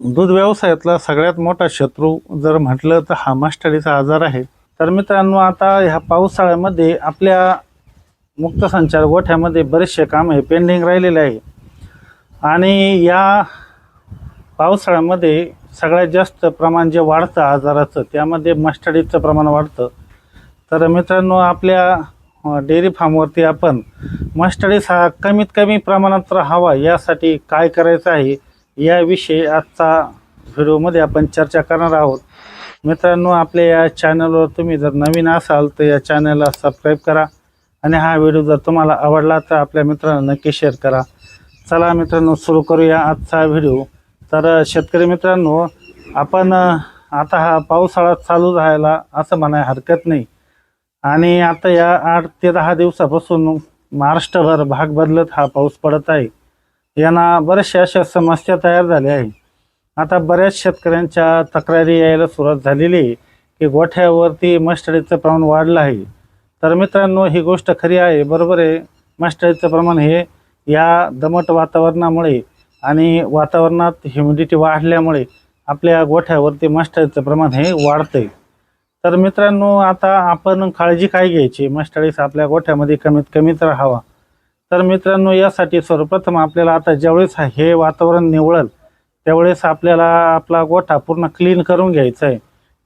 दूध व्यवसायातला सगळ्यात मोठा शत्रू जर म्हटलं तर हा मास्टरीचा आजार आहे. तर मित्रांनो आता ह्या पावसाळ्यामध्ये आपल्या मुक्तसंचार गोठ्यामध्ये बरेचसे काम हे पेंडिंग राहिलेले आहे. आणि या पावसाळ्यामध्ये सगळ्यात जास्त प्रमाण जे वाढतं आजाराचं त्यामध्ये मस्टडीचं प्रमाण वाढतं. तर मित्रांनो आपल्या डेअरी फार्मवरती आपण मस्टडीज हा कमीत कमी प्रमाणात राहावा यासाठी काय करायचं आहे? याविषयी आजचा व्हिडिओमध्ये आपण चर्चा करणार आहोत. मित्रांनो आपल्या या चॅनलवर तुम्ही जर नवीन असाल तर या चॅनलला सबस्क्राईब करा आणि हा व्हिडिओ जर तुम्हाला आवडला तर आपल्या मित्रांना नक्की शेअर करा. चला मित्रांनो सुरू करूया आजचा व्हिडिओ. तर शेतकरी मित्रांनो आपण आता हा पावसाळा चालू राहायला असं म्हणाय हरकत नाही. आणि आता या आठ ते दहा दिवसापासून महाराष्ट्रभर भाग बदलत हा पाऊस पडत आहे. यांना बऱ्याचशा अशा समस्या तयार झाल्या आहे आता बऱ्याच शेतकऱ्यांच्या तक्रारी यायला सुरुवात झालेली आहे की गोठ्यावरती मस्टडीचं प्रमाण वाढलं आहे. तर मित्रांनो ही गोष्ट खरी आहे बरोबर आहे. मस्टडीचं प्रमाण हे या दमट वातावरणामुळे आणि वातावरणात ह्युमिडिटी वाढल्यामुळे आपल्या गोठ्यावरती मस्टडीचं प्रमाण हे वाढते तर मित्रांनो आता आपण काळजी काय घ्यायची? मस्टडीस आपल्या गोठ्यामध्ये कमीत कमीच राहावा. तर मित्रांनो यासाठी सर्वप्रथम आपल्याला आता ज्यावेळेस हे वातावरण निवळल त्यावेळेस आपल्याला आपला गोठा पूर्ण क्लीन करून घ्यायचा आहे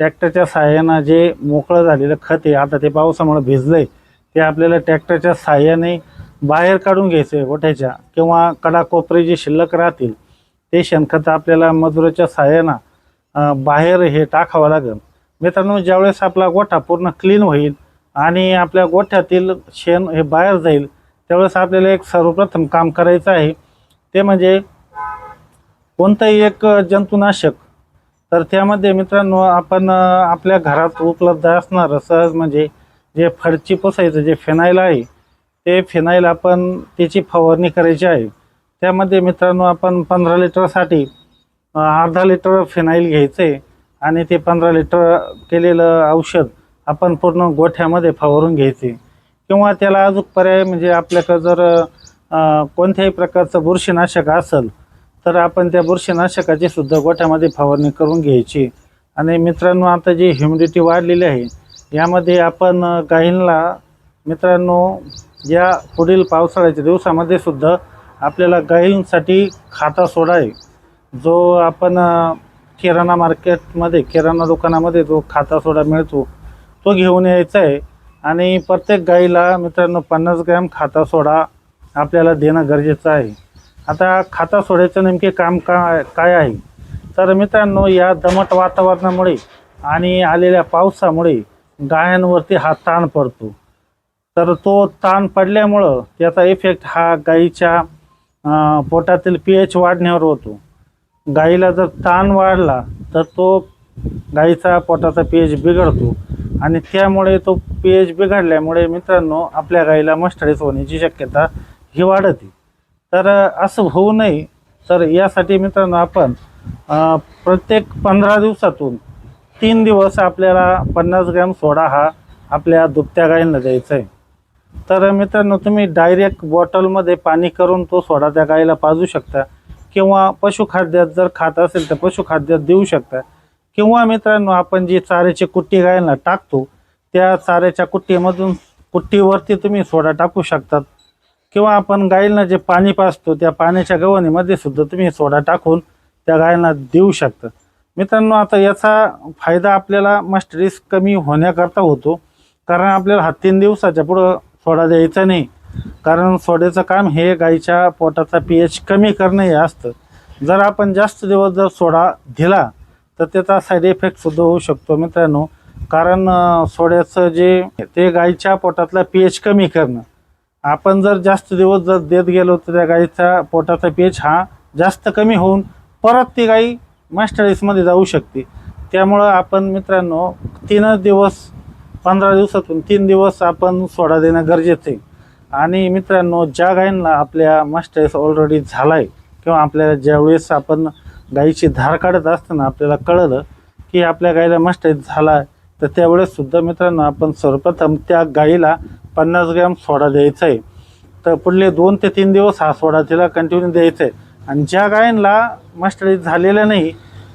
ट्रॅक्टरच्या सहाय्यानं जे मोकळं झालेलं खत आहे आता ते पावसामुळे भिजलं आहे ते आपल्याला ट्रॅक्टरच्या सहाय्याने बाहेर काढून घ्यायचं आहे गोठ्याच्या किंवा कडाकोपरे जे शिल्लक राहतील ते शेणखत आपल्याला मजुराच्या सहाय्यानं बाहेर हे टाकावं लागेल. मित्रांनो ज्यावेळेस आपला गोठा पूर्ण क्लीन होईल आणि आपल्या गोठ्यातील शेण हे बाहेर जाईल त्यावेळेस आपल्याला एक सर्वप्रथम काम करायचं आहे. ते म्हणजे कोणतंही एक जंतुनाशक तर त्यामध्ये मित्रांनो आपण आपल्या घरात उपलब्ध असणारं सहज म्हणजे जे फडची पुसायचं जे फिनाईल आहे ते फिनाईल आपण त्याची फवारणी करायची आहे. त्यामध्ये मित्रांनो आपण पंधरा लिटरसाठी अर्धा लिटर फिनाईल घ्यायचं आहे आणि ते पंधरा लिटर केलेलं औषध आपण पूर्ण गोठ्यामध्ये फवारून घ्यायचे. किंवा त्याला अजून पर्याय म्हणजे आपल्याकडं जर कोणत्याही प्रकारचं बुरशीनाशक असेल तर आपण त्या बुरशीनाशकाची सुद्धा गोठ्यामध्ये फवारणी करून घ्यायची. आणि मित्रांनो आता जी ह्युमिडिटी वाढलेली आहे यामध्ये आपण अं, गायींना मित्रांनो या पुढील पावसाळ्याच्या दिवसामध्ये सुद्धा आपल्याला गायींसाठी खाता सोडा आहे जो आपण किराणा मार्केटमध्ये किराणा दुकानामध्ये जो खाता सोडा मिळतो तो घेऊन यायचा आहे. आणि प्रत्येक गाईला मित्रांनो पन्नास ग्रॅम खाता सोडा आपल्याला देणं गरजेचं आहे. आता खाता सोड्याचं नेमके काम काय काय आहे? तर मित्रांनो या दमट वातावरणामुळे आणि आलेल्या पावसामुळे गायांवरती हा ताण पडतो. तर तो ताण पडल्यामुळं त्याचा इफेक्ट हा गाईच्या पोटातील पी एच वाढण्यावर होतो. गाईला जर ताण वाढला तर तो गाईचा पोटाचा पी एच बिघडतो. आणि त्यामुळे तो पी एच बिघडल्यामुळे मित्रांनो आपल्या गाईला मस्टडीज होण्याची शक्यता ही वाढते. तर असं होऊ नये. तर यासाठी मित्रांनो आपण प्रत्येक पंधरा दिवसातून तीन दिवस आपल्याला पन्नास ग्रॅम सोडा हा आपल्या दुभत्या गायींना द्यायचा आहे. तर मित्रांनो तुम्ही डायरेक्ट बॉटलमध्ये पाणी करून तो सोडा त्या गाईला पाजू शकता किंवा पशुखाद्यात जर खात असेल तर पशुखाद्यात देऊ शकता. किंवा मित्रांनो आपण जी चाऱ्याची कुट्टी गायला टाकतो त्या चाऱ्याच्या कुट्टीमधून कुट्टीवरती तुम्ही सोडा टाकू शकतात. किंवा आपण गायींना जे पाणी पाजतो त्या पाण्याच्या गवणीमध्ये सुद्धा तुम्ही सोडा टाकून त्या गायींना देऊ शकता. मित्रांनो आता याचा फायदा आपल्याला मस्टरीस कमी होण्याकरता होतो. कारण आपल्याला हा तीन दिवसाच्या पुढं सोडा द्यायचा नाही. कारण सोड्याचं काम हे गाईच्या पोटाचा पी एच कमी करणं हे असतं. जर आपण जास्त दिवस जर सोडा दिला तर त्याचा साईड इफेक्टसुद्धा होऊ शकतो मित्रांनो. कारण सोड्याचं जे ते गाईच्या पोटातला पी एच कमी करणं. आपण जर जास्त दिवस जर देत गेलो तर त्या गाईचा पोटाचा पी एच हा जास्त कमी होऊन परत ती गाई मास्टरीसमध्ये जाऊ शकते. त्यामुळं आपण मित्रांनो तीनच दिवस पंधरा दिवसातून तीन दिवस आपण सोडा देणं गरजेचं आहे. आणि मित्रांनो ज्या गायींना आपल्या मास्टर्स ऑलरेडी झाला आहे किंवा आपल्याला ज्यावेळेस आपण गाईची धार काढत असताना आपल्याला कळलं की आपल्या गाईला मास्टर्स झाला आहे. तर त्यावेळेस सुद्धा मित्रांनो आपण सर्वप्रथम त्या गाईला पन्नास ग्रॅम सोडा द्यायचा आहे. तर पुढले दोन ते तीन दिवस हा सोडा तिला कंटिन्यू द्यायचा आहे. आणि ज्या गायींना मास्टरीज झालेलं नाही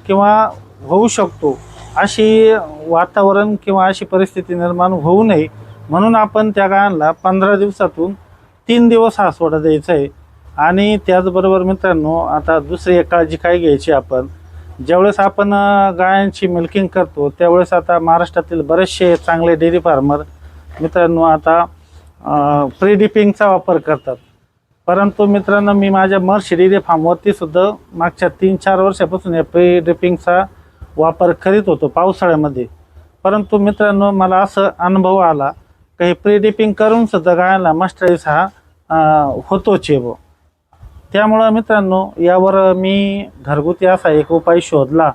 किंवा होऊ शकतो अशी वातावरण किंवा अशी परिस्थिती निर्माण होऊ नये म्हणून आपण त्या गायांना पंधरा दिवसातून तीन दिवस हा सोडा द्यायचा आहे. आणि त्याचबरोबर मित्रांनो आता दुसरी एक काळजी काय घ्यायची आपण? ज्यावेळेस आपण गायांची मिल्किंग करतो त्यावेळेस आता महाराष्ट्रातील बरेचसे चांगले डेअरी फार्मर मित्रांनो आता प्री डिपिंगचा वापर करतात. परंतु मित्रांनो मी माझ्या मर्शी डेअरी फार्मवरती सुद्धा मागच्या तीन चार वर्षापासून या प्री डिपिंगचा वापर करीत होतो पावसाळ्यामध्ये. परंतु मित्रांनो मला असं अनुभव आला काही प्री डिपिंग करून सुद्धा गायांना मस्टराईज हा होतो होतोच आहे त्यामुळं मित्रांनो यावर मी घरगुती असा एक उपाय शोधला.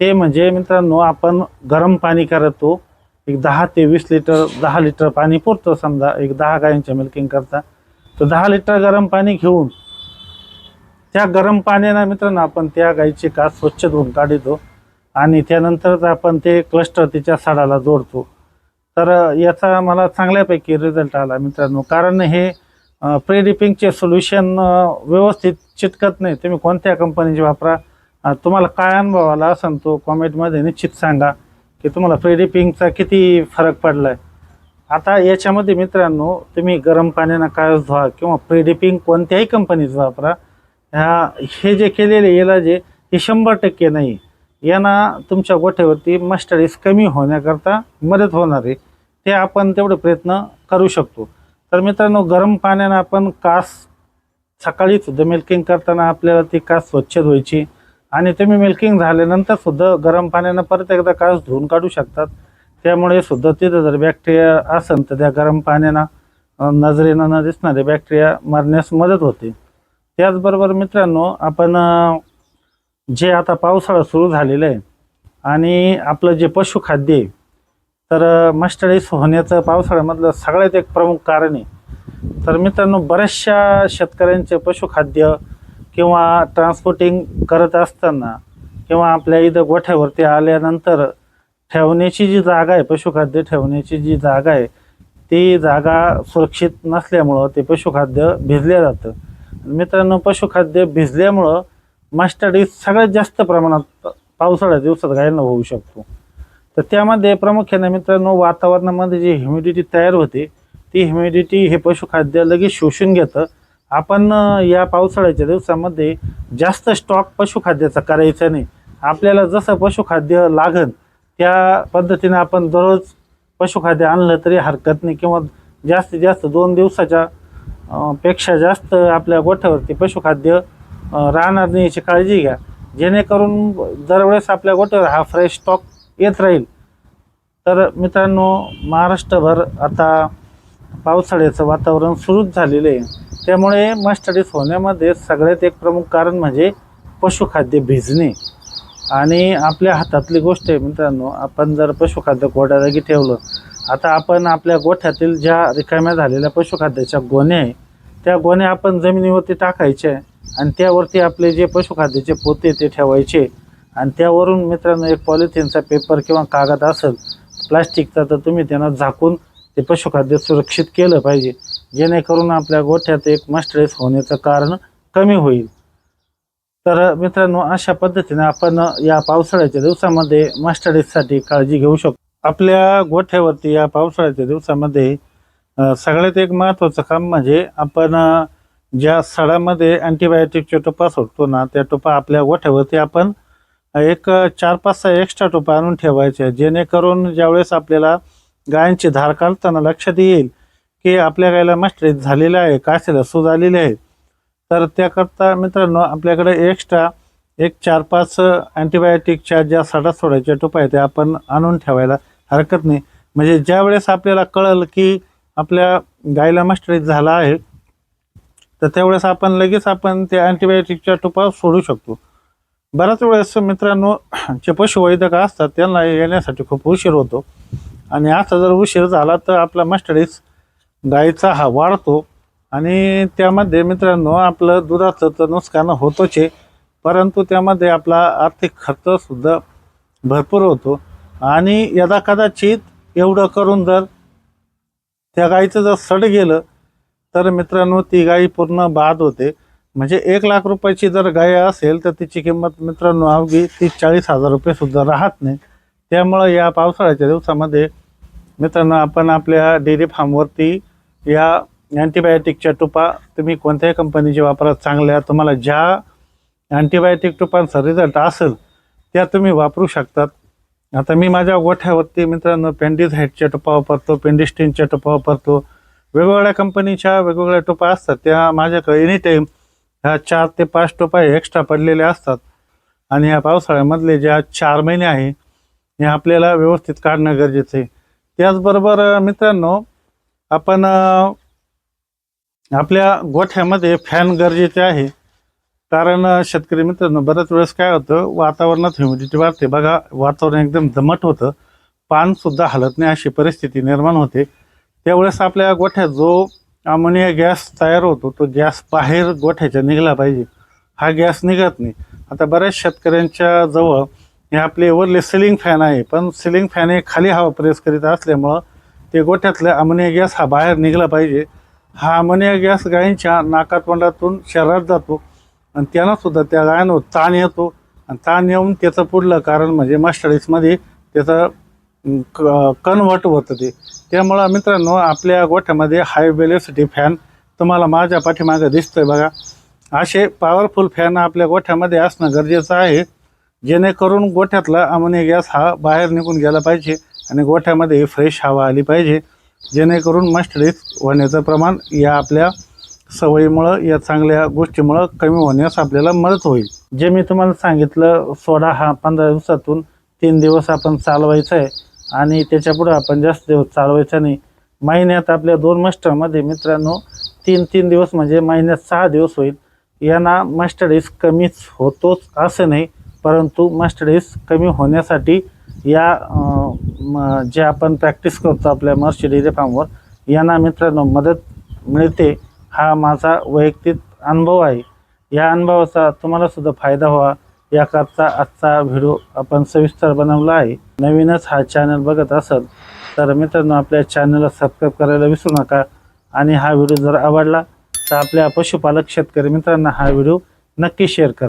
ते म्हणजे मित्रांनो आपण गरम पाणी करतो. एक दहा ते वीस लिटर दहा लिटर पाणी पुरतं. समजा एक दहा गायींच्या मिल्किंग करता. तर दहा लिटर गरम पाणी घेऊन त्या गरम पाण्यानं मित्रांनो आपण त्या गायीची कास स्वच्छ धुवून काढतो. आणि त्यानंतरच आपण ते क्लस्टर तिच्या साडाला जोडतो. तर याचा मला चांगल्यापैकी रिझल्ट आला मित्रांनो. कारण हे प्री डिपिंगचे सोल्युशन व्यवस्थित चिटकत नाही. तुम्ही कोणत्या कंपनीचे वापरा. तुम्हाला काय अनुभव आला असेल तो कॉमेंटमध्ये निश्चित सांगा की तुम्हाला प्री डिपिंगचा किती फरक पडला आहे आता याच्यामध्ये मित्रांनो तुम्ही गरम पाण्यानं काय धुवा किंवा प्री डिपिंग कोणत्याही कंपनीचं वापरा. ह्या हे जे केलेले इलाज आहे हे शंभर टक्के नाही. यांना तुमच्या गोठ्यावरती मस्टरीज कमी होण्याकरता मदत होणार आहे. ते आपण तेवढे प्रयत्न करू शकतो. तर मित्रांनो गरम पाण्यानं आपण कास सकाळी सुद्धा मिल्किंग करताना आपल्याला ती कास स्वच्छ धुवायची. आणि तुम्ही मिल्किंग झाल्यानंतर सुद्धा गरम पाण्यानं परत एकदा कास धुवून काढू शकतात. त्यामुळे सुद्धा तिथं जर बॅक्टेरिया असेल तर त्या गरम पाण्यानं नजरेनं न दिसणारे बॅक्टेरिया मरण्यास मदत होते. त्याचबरोबर मित्रांनो आपण जे आता पावसाळा सुरू झालेला आहे आणि आपलं जे पशुखाद्य आहे तर मस्टडीस होण्याचं पावसाळ्यामधलं सगळ्यात एक प्रमुख कारण आहे. तर मित्रांनो बऱ्याचशा शेतकऱ्यांचे पशुखाद्य किंवा ट्रान्सपोर्टिंग करत असताना किंवा आपल्या इथं गोठ्यावरती आल्यानंतर ठेवण्याची जी जागा आहे पशुखाद्य ठेवण्याची जी जागा आहे ती जागा सुरक्षित नसल्यामुळं ते पशुखाद्य भिजलं जातं. मित्रांनो पशुखाद्य भिजल्यामुळं मास्टर्डीज सगळ्यात जास्त प्रमाणात पावसाळ्या दिवसात गायला होऊ शकतो. तर त्यामध्ये प्रामुख्याने मित्रांनो वातावरणामध्ये जी ह्युमिडिटी तयार होते ती ह्युमिडिटी हे पशुखाद्य लगेच शोषून घेतं. आपण या पावसाळ्याच्या दिवसामध्ये जास्त स्टॉक पशुखाद्याचा करायचा नाही. आपल्याला जसं पशुखाद्य लागन त्या पद्धतीने आपण दररोज पशुखाद्य आणलं तरी हरकत नाही किंवा जास्तीत जास्त दोन दिवसाच्या पेक्षा जास्त आपल्या गोठ्यावरती पशुखाद्य राहणार नाही याची काळजी घ्या. जेणेकरून दरवेळेस आपल्या गोठ्यावर हा फ्रेश स्टॉक येत राहील. तर मित्रांनो महाराष्ट्रभर आता पावसाळ्याचं वातावरण सुरूच झालेलं आहे. त्यामुळे मस्टडीज होण्यामध्ये सगळ्यात एक प्रमुख कारण म्हणजे पशुखाद्य भिजणे. आणि आपल्या हातातली गोष्ट आहे मित्रांनो आपण जर पशुखाद्य गोड्या जागी ठेवलं आता आपण आपल्या गोठ्यातील ज्या रिकाम्या झालेल्या पशुखाद्याच्या गोण्या आहे त्या गोण्या आपण जमिनीवरती टाकायच्या आहे आणि त्यावरती आपले जे पशुखाद्याचे पोते ते ठेवायचे आणि त्यावरून मित्रांनो एक पॉलिथिनचा पेपर किंवा कागद असेल प्लास्टिकचा तर तुम्ही त्यांना झाकून ते पशुखाद्य सुरक्षित केलं पाहिजे. जेणेकरून आपल्या गोठ्यात एक मस्टरेस होण्याचं कारण कमी होईल. तर मित्रांनो अशा पद्धतीने आपण या पावसाळ्याच्या दिवसामध्ये मस्टरेससाठी काळजी घेऊ शकतो. आपल्या गोठ्यावरती या पावसाळ्याच्या दिवसामध्ये सगळ्यात एक महत्त्वाचं काम म्हणजे आपण ज्या सडामध्ये अँटीबायोटिकच्या टोपा सोडतो ना त्या टोपा आपल्या गोठ्यावरती आपण एक चार पाच सहा एक्स्ट्रा टोपा आणून ठेवायच्या जेणेकरून ज्यावेळेस आपल्याला गायांची धार काढताना लक्षात येईल की आपल्या गायला मस्टरेज झालेलं आहे कासेला सूज आलेली आहे. तर त्याकरता मित्रांनो आपल्याकडे एक्स्ट्रा एक चार पाच अँटीबायोटिकच्या ज्या सडा सोडायच्या टोपा आहेत त्या आपण आणून ठेवायला हरकत नाही. म्हणजे ज्या वेळेस आपल्याला कळलं की आपल्या गायला मास्टरीत झाला आहे तर त्यावेळेस आपण लगेच आपण त्या अँटीबायोटिकच्या टोपा सोडू शकतो. बऱ्याच वेळेस मित्रांनो जे पशुवैद्यक असतात त्यांना येण्यासाठी खूप उशीर होतो. आणि असा जर उशीर झाला तर आपला मस्टडीस गाईचा हा वाढतो. आणि त्यामध्ये मित्रांनो आपलं दुधाचं तर नुकसान होतोच आहे. परंतु त्यामध्ये आपला आर्थिक खर्चसुद्धा भरपूर होतो. आणि यदा कदाचित एवढं करून जर त्या गाईचं जर सड गेलं तर मित्रांनो ती गाई पूर्ण बाद होते. म्हणजे एक लाख रुपयाची जर गाय असेल तर तिची किंमत मित्रांनो अवघी तीस चाळीस हजार रुपये सुद्धा राहत नाही. त्यामुळं या पावसाळ्याच्या दिवसामध्ये मित्रांनो आपण आपल्या डेअरी फार्मवरती या अँटीबायोटिकच्या टुपा तुम्ही कोणत्याही कंपनीचे वापरा चांगल्या तुम्हाला ज्या अँटीबायोटिक टुपांचा रिझल्ट असेल त्या तुम्ही वापरू शकतात. आता मी माझ्या गोठ्यावरती मित्रांनो पेंडिझाईटच्या टुपा वापरतो पेंडिस्टिनच्या टुपा वापरतो. वेगवेगळ्या कंपनीच्या वेगवेगळ्या टुपा असतात त्या माझ्याकडे एनी टाईम ह्या चार ते पाच टोपा एक्स्ट्रा पडलेल्या असतात. आणि ह्या पावसाळ्यामधले ज्या चार महिने आहे हे आपल्याला व्यवस्थित काढणं गरजेचं आहे. त्याचबरोबर मित्रांनो आपण आपल्या गोठ्यामध्ये फॅन गरजेचे आहे. कारण शेतकरी मित्रांनो बऱ्याच वेळेस काय होतं वातावरणात ह्युमिडिटी वाढते. बघा वातावरण एकदम दमट होतं. पानसुद्धा हलत नाही अशी परिस्थिती निर्माण होते. त्यावेळेस आपल्या गोठ्यात जो अमोनिया गॅस तयार होतो तो गॅस बाहेर गोठ्याच्या निघाला पाहिजे. हा गॅस निघत नाही. आता बऱ्याच शेतकऱ्यांच्या जवळ हे आपले वरले सिलिंग फॅन आहे पण सिलिंग फॅन हे खाली हवा प्रेस करीत असल्यामुळं ते गोठ्यातला अमोनिया गॅस हा बाहेर निघाला पाहिजे. हा अमोनिया गॅस गायींच्या नाकातोंडातून शरीरात जातो आणि त्यांनासुद्धा त्या गायांवर ताण येतो. आणि ताण येऊन त्याचं पुढलं कारण म्हणजे मास्टर्डीजमध्ये त्याचं कन्व्हर्ट होतं ते. त्यामुळं मित्रांनो आपल्या गोठ्यामध्ये हाय वेलोसिटी फॅन तुम्हाला माझ्या पाठीमागं दिसतोय बघा. असे पॉवरफुल फॅन आपल्या गोठ्यामध्ये असणं गरजेचं आहे. जेणेकरून गोठ्यातला अमोनिया गॅस हा बाहेर निघून गेला पाहिजे आणि गोठ्यामध्ये फ्रेश हवा आली पाहिजे. जेणेकरून मस्टडीज होण्याचं प्रमाण या आपल्या सवयीमुळं या चांगल्या गोष्टीमुळं कमी होण्यास आपल्याला मदत होईल. जे मी तुम्हाला सांगितलं सोडा हा पंधरा दिवसातून तीन दिवस आपण चालवायचं आहे. आणि त्याच्यापुढं आपण जास्त दिवस चालवायचा नाही. महिन्यात आपल्या दोन मास्टरमध्ये मित्रांनो तीन तीन दिवस म्हणजे महिन्यात सहा दिवस होईल. यांना मस्टर्डीज कमीच होतोच असं नाही परंतु मस्टर्डीज कमी होण्यासाठी या म- जे आपण प्रॅक्टिस करतो आपल्या मर्शी डेअरी फार्मवर यांना मित्रांनो मदत मिळते हा माझा वैयक्तिक अनुभव आहे. या अनुभवाचा तुम्हाला सुद्धा फायदा व्हावा. याकरता आजचा व्हिडिओ आपण सविस्तर बनवला आहे. नवीनच हा चॅनल बघत असाल तर मित्रांनो आपल्या चॅनलला सबस्क्राईब करायला विसरू नका. आणि हा व्हिडिओ जर आवडला तर आपल्या पशुपालक शेतकरी मित्रांना हा व्हिडिओ नक्की शेअर करा.